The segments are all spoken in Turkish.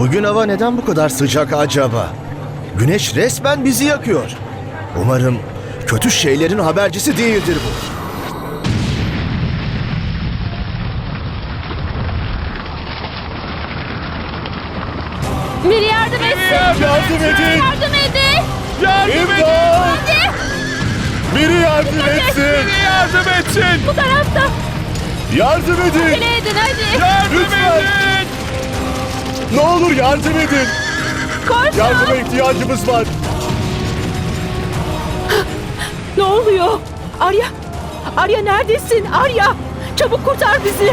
Bugün hava neden bu kadar sıcak acaba? Güneş resmen bizi yakıyor. Umarım kötü şeylerin habercisi değildir bu. Biri yardım etsin. Yardım edin! Yardım edin. Yardım edin! Hadi Biri yardım etsin! Biri yardım etsin! bu tarafta. Yardım edin! Acele edin hadi. Yardım Lütfen! edin! Ne olur yardım edin! Koş. Yardıma ihtiyacımız var! Ne oluyor? Arya! Arya neredesin? Arya! Çabuk kurtar bizi!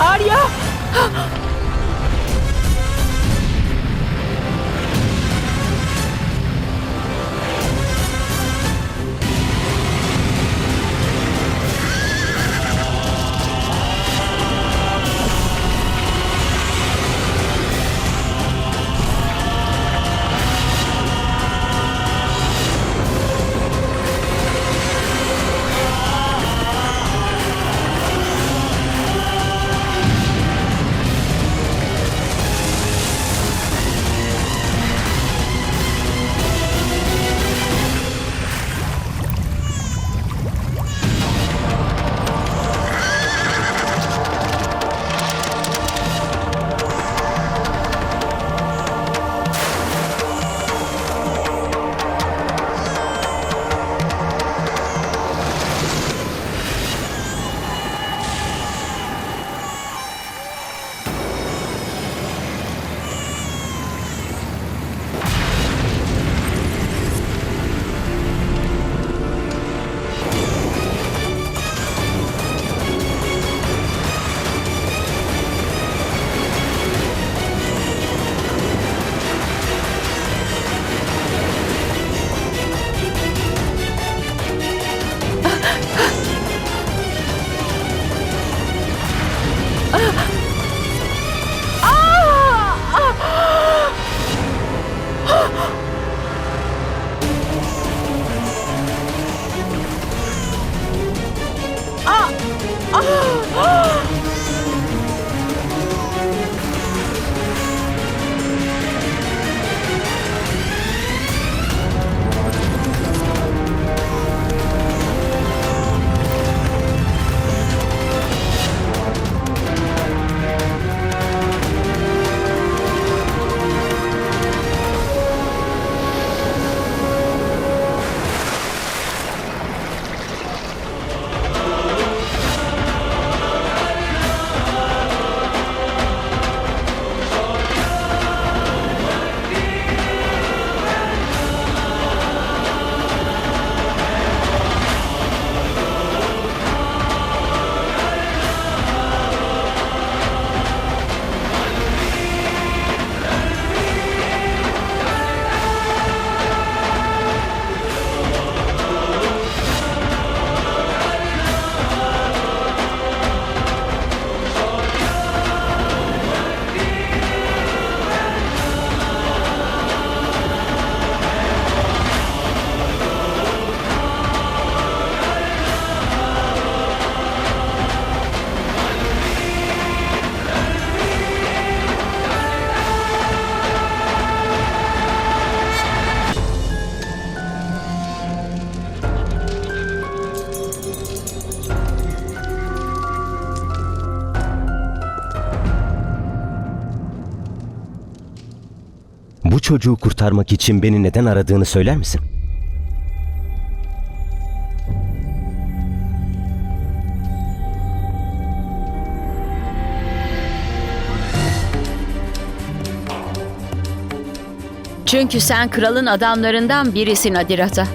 アリア çocuğu kurtarmak için beni neden aradığını söyler misin? Çünkü sen kralın adamlarından birisin Adirata.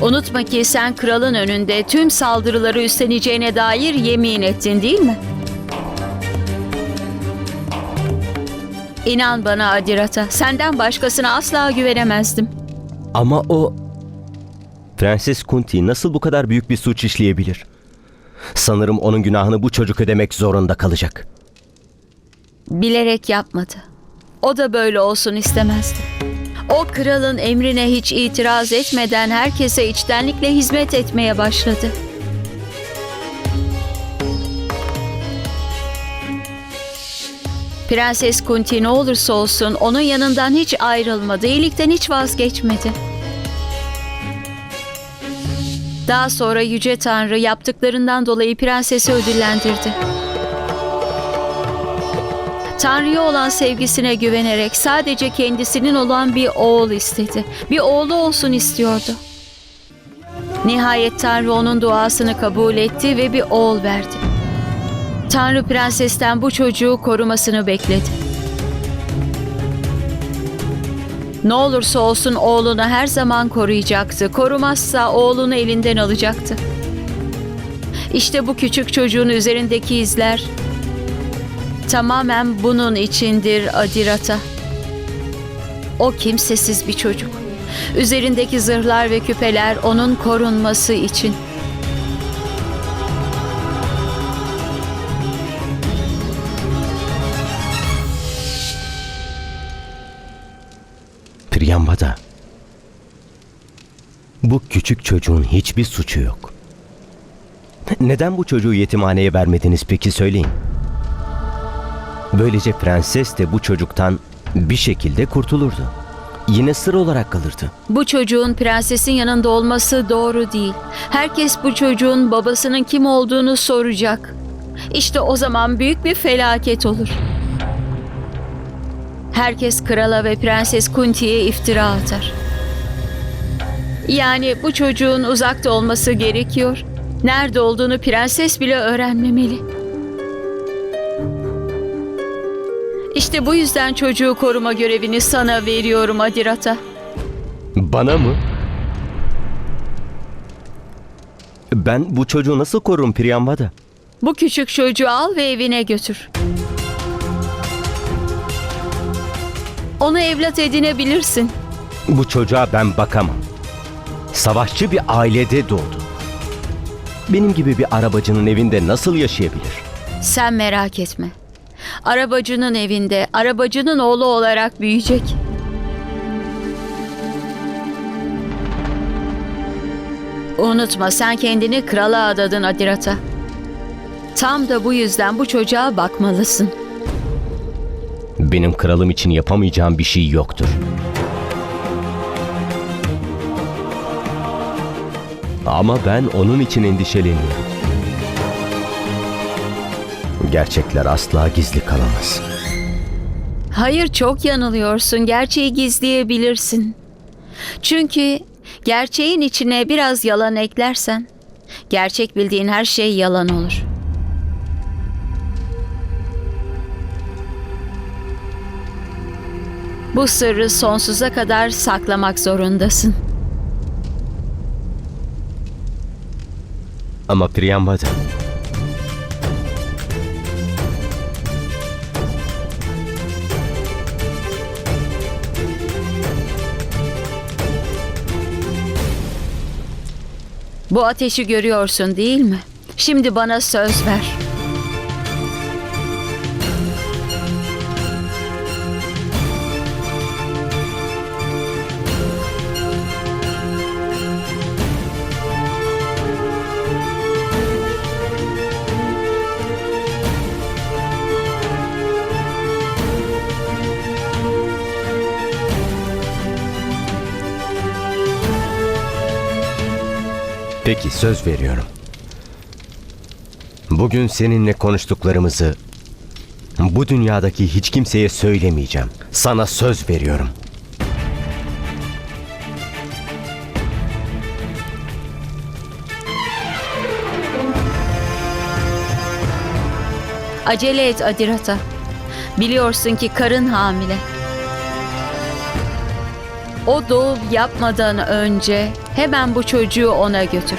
Unutma ki sen kralın önünde tüm saldırıları üstleneceğine dair yemin ettin değil mi? İnan bana Adirata, senden başkasına asla güvenemezdim. Ama o... Prenses Kunti nasıl bu kadar büyük bir suç işleyebilir? Sanırım onun günahını bu çocuk ödemek zorunda kalacak. Bilerek yapmadı. O da böyle olsun istemezdi. O kralın emrine hiç itiraz etmeden herkese içtenlikle hizmet etmeye başladı. Prenses Kunti ne olursa olsun onun yanından hiç ayrılmadı, iyilikten hiç vazgeçmedi. Daha sonra Yüce Tanrı yaptıklarından dolayı prensesi ödüllendirdi. Tanrı'ya olan sevgisine güvenerek sadece kendisinin olan bir oğul istedi. Bir oğlu olsun istiyordu. Nihayet Tanrı onun duasını kabul etti ve bir oğul verdi. Tanrı prensesten bu çocuğu korumasını bekledi. Ne olursa olsun oğlunu her zaman koruyacaktı. Korumazsa oğlunu elinden alacaktı. İşte bu küçük çocuğun üzerindeki izler tamamen bunun içindir Adirata. O kimsesiz bir çocuk. Üzerindeki zırhlar ve küpeler onun korunması için. Priyambada. Bu küçük çocuğun hiçbir suçu yok. Neden bu çocuğu yetimhaneye vermediniz peki söyleyin. Böylece prenses de bu çocuktan bir şekilde kurtulurdu. Yine sır olarak kalırdı. Bu çocuğun prensesin yanında olması doğru değil. Herkes bu çocuğun babasının kim olduğunu soracak. İşte o zaman büyük bir felaket olur. Herkes krala ve prenses Kunti'ye iftira atar. Yani bu çocuğun uzakta olması gerekiyor. Nerede olduğunu prenses bile öğrenmemeli. İşte bu yüzden çocuğu koruma görevini sana veriyorum Adirata. Bana mı? Ben bu çocuğu nasıl korurum Priyambada? Bu küçük çocuğu al ve evine götür. Onu evlat edinebilirsin. Bu çocuğa ben bakamam. Savaşçı bir ailede doğdu. Benim gibi bir arabacının evinde nasıl yaşayabilir? Sen merak etme. Arabacının evinde, arabacının oğlu olarak büyüyecek. Unutma sen kendini krala adadın Adirata. Tam da bu yüzden bu çocuğa bakmalısın. Benim kralım için yapamayacağım bir şey yoktur. Ama ben onun için endişeleniyorum. Gerçekler asla gizli kalamaz. Hayır çok yanılıyorsun. Gerçeği gizleyebilirsin. Çünkü gerçeğin içine biraz yalan eklersen gerçek bildiğin her şey yalan olur. Bu sırrı sonsuza kadar saklamak zorundasın. Ama Priyambada... Bu ateşi görüyorsun değil mi? Şimdi bana söz ver. Peki söz veriyorum. Bugün seninle konuştuklarımızı Bu dünyadaki hiç kimseye söylemeyeceğim. Sana söz veriyorum. Acele et Adirata. Biliyorsun ki karın hamile. O doğum yapmadan önce hemen bu çocuğu ona götür.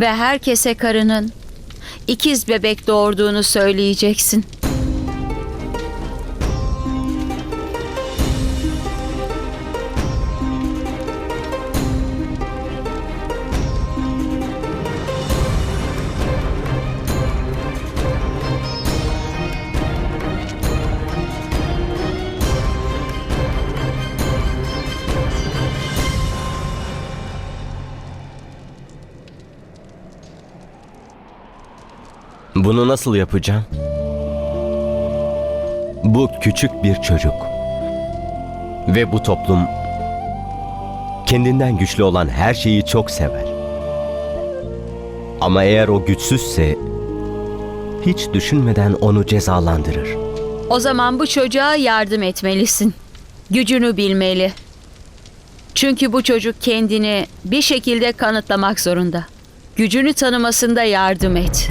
Ve herkese karının ikiz bebek doğurduğunu söyleyeceksin. Bunu nasıl yapacağım? Bu küçük bir çocuk. Ve bu toplum kendinden güçlü olan her şeyi çok sever. Ama eğer o güçsüzse hiç düşünmeden onu cezalandırır. O zaman bu çocuğa yardım etmelisin. Gücünü bilmeli. Çünkü bu çocuk kendini bir şekilde kanıtlamak zorunda. Gücünü tanımasında yardım et.